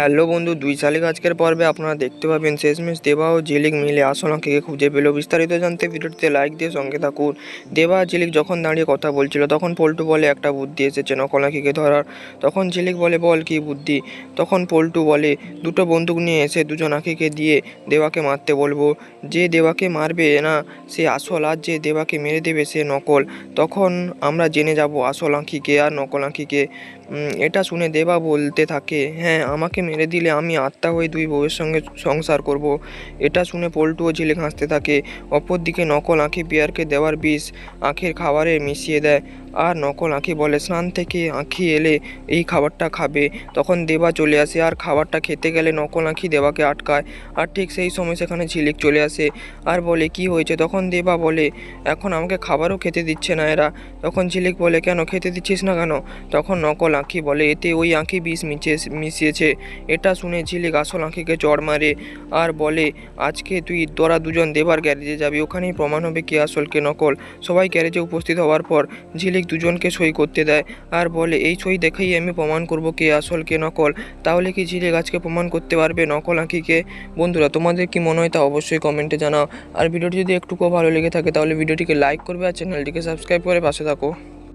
Hello বন্ধু, দুই শালিক আজকের পর্বে আপনারা দেখতে পাবেন শেষমেশ দেবা ও ঝিলিক মিলে আসল আঁকিকে খুঁজে পেল। বিস্তারিত জানতে ভিডিওটিতে লাইক দিয়ে সঙ্গে থাকুন। দেবা ঝিলিক যখন দাঁড়িয়ে কথা বলছিল, তখন পল্টু বলে, একটা বুদ্ধি এসেছে নকল আঁকিকে ধরার। তখন ঝিলিক বলে, বল কি বুদ্ধি? তখন পল্টু বলে, দুটো বন্দুক নিয়ে এসে দুজন আঁকিকে দিয়ে দেবাকে মারতে বলব। যে দেবাকে মারবে না, সে আসল, আর যে দেবাকে মেরে দেবে, সে নকল। তখন আমরা জেনে যাব আসল আঁকিকে আর নকল আঁকিকে। এটা শুনে দেবা বলতে থাকে হ্যাঁ আমাকে মেরে দিলে আমি আত্মা হয়ে দুই বউয়ের সঙ্গে সংসার করব। এটা শুনে পল্টু ও ঝিলিক হাসতে থাকে। অপরদিকে নকল আঁখি পিয়ারকে দেওয়ার বিষ আঁখের খাবারে মিশিয়ে দেয়। আর নকল আঁখি বলে, স্নান থেকে আঁখি এলে এই খাবারটা খাবে। তখন দেবা চলে আসে, আর খাবারটা খেতে গেলে নকল আঁখি দেবাকে আটকায়। আর ঠিক সেই সময় সেখানে ঝিলিক চলে আসে। আর বলে, কি হয়েছে? তখন দেবা বলে, এখন আমাকে খাবারও খেতে দিচ্ছে না এরা। তখন ঝিলিক বলে, কেন খেতে দিচ্ছিস না কেন? তখন নকল আঁখি বলে, এতে ওই আঁখি বিষ মিশিয়ে মিশিয়েছে। এটা শুনে ঝিলিক আসল আঁখিকে চড় মারে। আর বলে, আজকে তুই তোরা দুজন দেবার গ্যারেজে যাবি, ওখানেই প্রমাণ হবে কে আসল কে নকল। সবাই গ্যারেজে উপস্থিত হওয়ার পর ঝিলিক দুজনকে সই করতে দেয়। আর বলে, এই সই দেখেই আমি প্রমাণ করব কে আসল কে নকল। তাহলে কি ঝিলিক আজকে প্রমাণ করতে পারবে নকল আঁকিকে বন্ধুরা, তোমাদের কি মনে হয় তা অবশ্যই কমেন্টে জানাও। আর ভিডিওটি যদি একটুকুও ভালো লেগে থাকে, তাহলে ভিডিওটিকে লাইক করবে আর চ্যানেলটিকে সাবস্ক্রাইব করে পাশে থাকো।